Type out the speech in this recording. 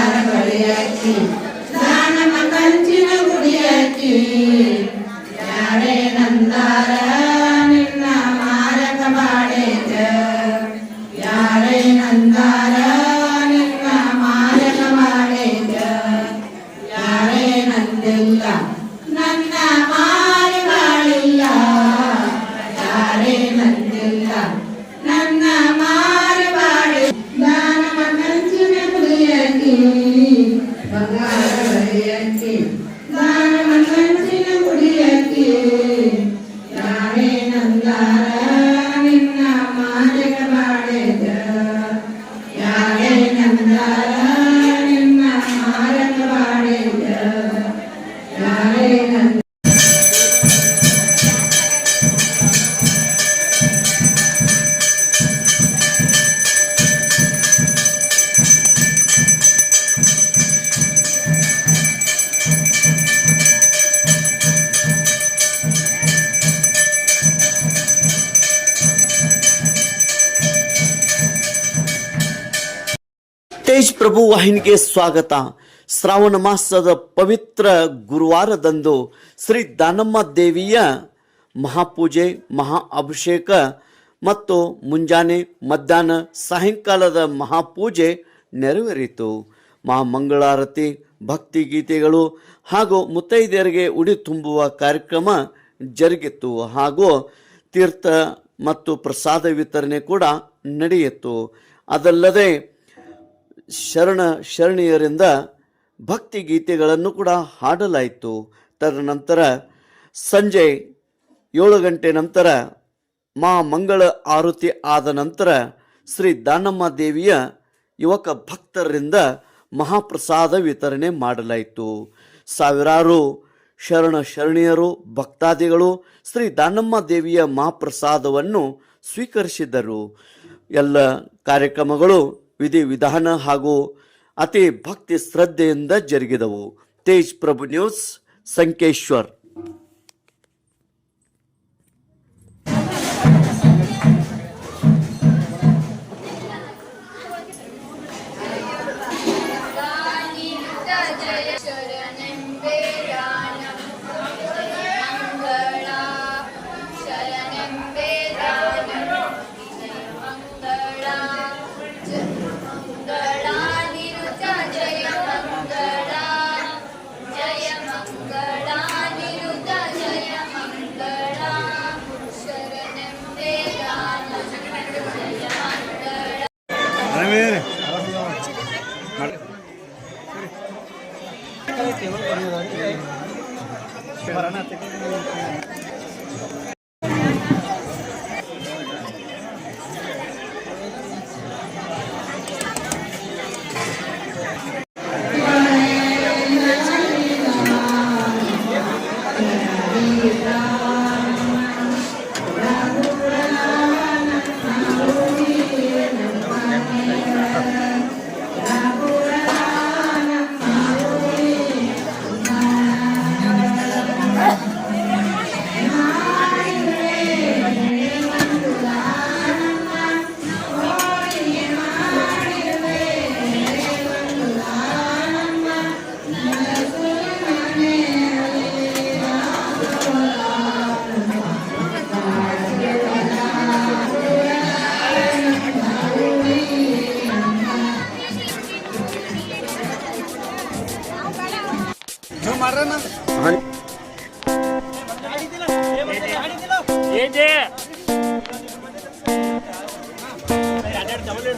ಬಂಗಾರ ಬಳಿಯಕ್ಕಿ ದಾನಮ ಕಂಚಿನ ಗುಡಿಯಾಕಿ ಯಾರೇ ನಂದಾರ ದಾನಮ ಕಂಚಿನ ಗುಡಿಯಕ್ಕಿ ಯಾರೇ ನಂದಾರ. ಪ್ರಭು ವಾಹಿನಿಗೆ ಸ್ವಾಗತ. ಶ್ರಾವಣ ಮಾಸದ ಪವಿತ್ರ ಗುರುವಾರದಂದು ಶ್ರೀ ದಾನಮ್ಮ ದೇವಿಯ ಮಹಾಪೂಜೆ, ಮಹಾ ಅಭಿಷೇಕ ಮತ್ತು ಮುಂಜಾನೆ ಮಧ್ಯಾಹ್ನ ಸಾಯಂಕಾಲದ ಮಹಾಪೂಜೆ ನೆರವೇರಿತು. ಮಹಾಮಂಗಳಾರತಿ ಭಕ್ತಿ ಗೀತೆಗಳು ಹಾಗೂ ಮುತ್ತೈದೆಯರಿಗೆ ಉಡಿ ತುಂಬುವ ಕಾರ್ಯಕ್ರಮ ಜರುಗಿತು ಹಾಗೂ ತೀರ್ಥ ಮತ್ತು ಪ್ರಸಾದ ವಿತರಣೆ ಕೂಡ ನಡೆಯಿತು. ಅದಲ್ಲದೆ ಶರಣ ಶರಣಿಯರಿಂದ ಭಕ್ತಿ ಗೀತೆಗಳನ್ನು ಕೂಡ ಹಾಡಲಾಯಿತು. ತದನಂತರ ಸಂಜೆ ಏಳು ಗಂಟೆ ನಂತರ ಮಾ ಮಂಗಳ ಆರುತಿ ಆದ ನಂತರ ಶ್ರೀ ದಾನಮ್ಮ ದೇವಿಯ ಯುವಕ ಭಕ್ತರಿಂದ ಮಹಾಪ್ರಸಾದ ವಿತರಣೆ ಮಾಡಲಾಯಿತು. ಸಾವಿರಾರು ಶರಣ ಶರಣಿಯರು, ಭಕ್ತಾದಿಗಳು ಶ್ರೀ ದಾನಮ್ಮ ದೇವಿಯ ಮಹಾಪ್ರಸಾದವನ್ನು ಸ್ವೀಕರಿಸಿದರು. ಎಲ್ಲ ಕಾರ್ಯಕ್ರಮಗಳು ವಿಧಿ ವಿಧಾನ ಹಾಗೂ ಅತಿ ಭಕ್ತಿ ಶ್ರದ್ಧೆಯಿಂದ ಜರುಗಿದವು. ತೇಜ್ ಪ್ರಭು ನ್ಯೂಸ್ ಸಂಕೇಶ್ವರ್. Paraná, ಏಜೆ ಎರಡು ತಗೊಳ್ಳಿ